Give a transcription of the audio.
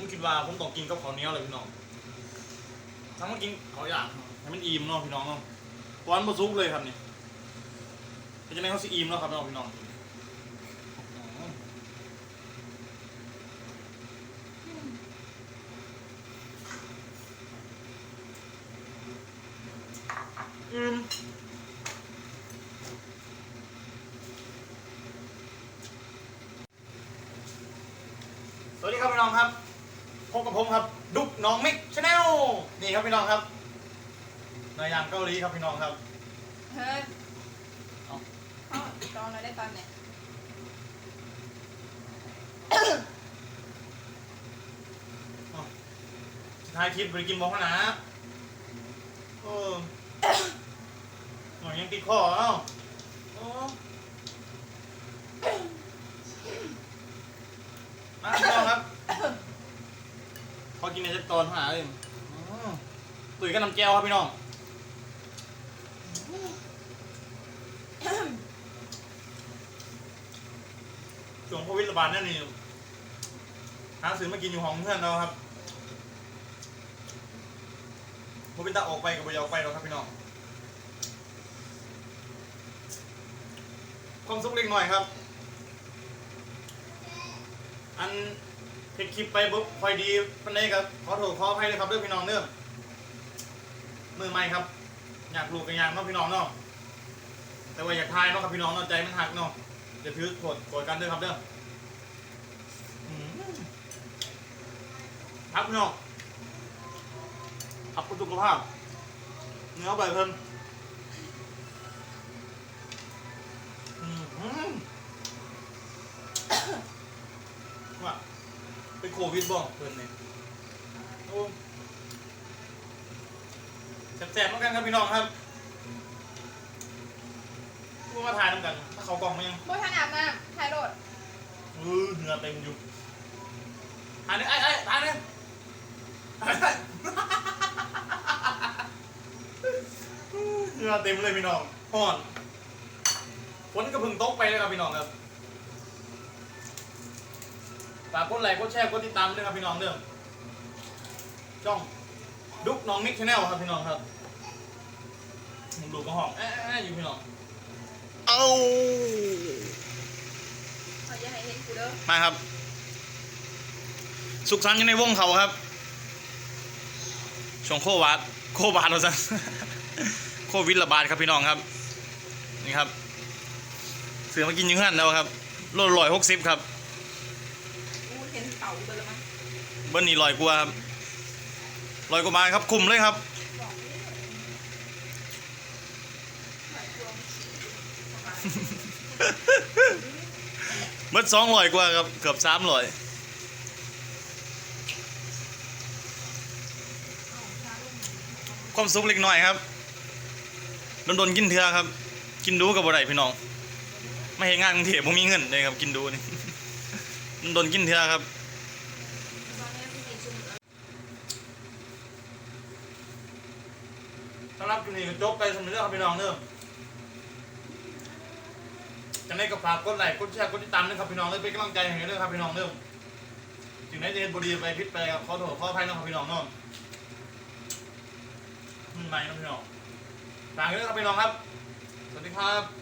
ผมคิดว่าผมต้องกินกับข้าวเหนียวเลยพี่น้องทั้งมากินข้าวอย่างให้มันอิ่มเนาะพี่น้องเนาะหวานบะซุกเลยครับนี่เป็นจะได้เขาสิอิ่มเนาะครับเนาะพี่น้องอืมสวัสดีครับพี่น้องครับ พบกับผมครับ ดุกน้องมิกชาแนลนี่ครับพี่น้องครับนายยางเกาหลีครับพี่น้องครับเฮ้ยเอาเอาจองเราได้ตอนไหนท้ายคลิปไปกินบอกนะโอ้หน่อยยังติดคอเอ้าโอ้มาพี่น้องครับ พอกินในจะตอนหาเลยตุ๋ยกับน้ำแก้วครับพี่น้องช่วงโควิดระบาดนั่นนี่หาซื้อมากินอยู่ห้องเพื่อนเราครับผมเป็นตาออกไปกับไปออกไปเราครับพี่น้องความสุขเล็กหน่อยครับ อัน เห็นคลิปไปบุ๊บคอยดีปันได้ครับขอโทษขออภัยเลยครับเรื่องพี่น้องเด้อมือใหม่ครับ อยากลูกกันยากเน้องพี่น้องเนาะแต่ว่าอยากทายเนาะครับพี่น้องเนาะใจมันหักเนาะจะถือโทษโกรธกันเด้อครับเด้ออืมครับพี่น้องขับสุขภาพเนื้อใบเพิ่มอืมว่า เป็นโควิดบ่เพิ่นเนี่ยโอ้แสบๆเหมือนกันครับพี่น้องครับพวกมาถ่ายน้ำกันถ้าเขากล่องมายังบ่ทันอาบน้ำถ่ายโรดเออเหงื่อเต็มอยู่ถ่ายเลยไอ้ไอ้ถ่ายเลยถ่ายเลยเหงื่อเต็มเลยพี่น้องห่อนฝนก็เพิ่งตกไปเลยครับพี่น้องครับ ฝากกดไลค์กดแชร์กดติดตามด้วยครับพี่น้องเด้อจ้องดุกน้องมิกชาแนลครับพี่น้องครับมึงดูกระห้องแอะๆอยู่พี่น้องเอาเอาอย่าให้เห็นกูเด้อมาครับ สุขสันต์อยู่ในวงเขาครับช่วงโควาดโควาดเราซะโควิดระบาดครับพี่น้องครับนี่ครับเสือมากินอยังงั้นแล้วครับโลลอยหกสิบครับกู เห็นเต่าเบอร์ละมั้งเบิ้ลนี่ลอยกว่าครับลอยกว่าบาครับคุมเลยครับบอกไม่ได้หลายตัวมันฉี่ประมาณเบิ้ลสองลอยกว่าครับเกือบสามลอยความสุขเล็กน้อยครับโดนๆกินเถื่อครับ กินดูกับบ่ได้พี่น้อง ไม่เห็นงานกรุงเทพผมมีเงินเลยครับ กินดูนี่โดนกินเถื่อครับ ตอนนี้พี่กินชุ่มแล้ว สำหรับคลิปนี้ก็จบไปสำหรับเรื่องครับพี่น้องเด้อจะได้ก็ฝากกดไลค์กดแชร์กดติดตามด้วยครับพี่น้องเลยเป็นกำลังใจให้ด้วยครับพี่น้องเด้อถึงได้จะเห็นบุรีไปพิษไปครับขอโทษขออภัยนะครับพี่น้องเนอะมันใหม่นะพี่น้องฝากด้วยครับพี่น้องครับ สวัสดีครับ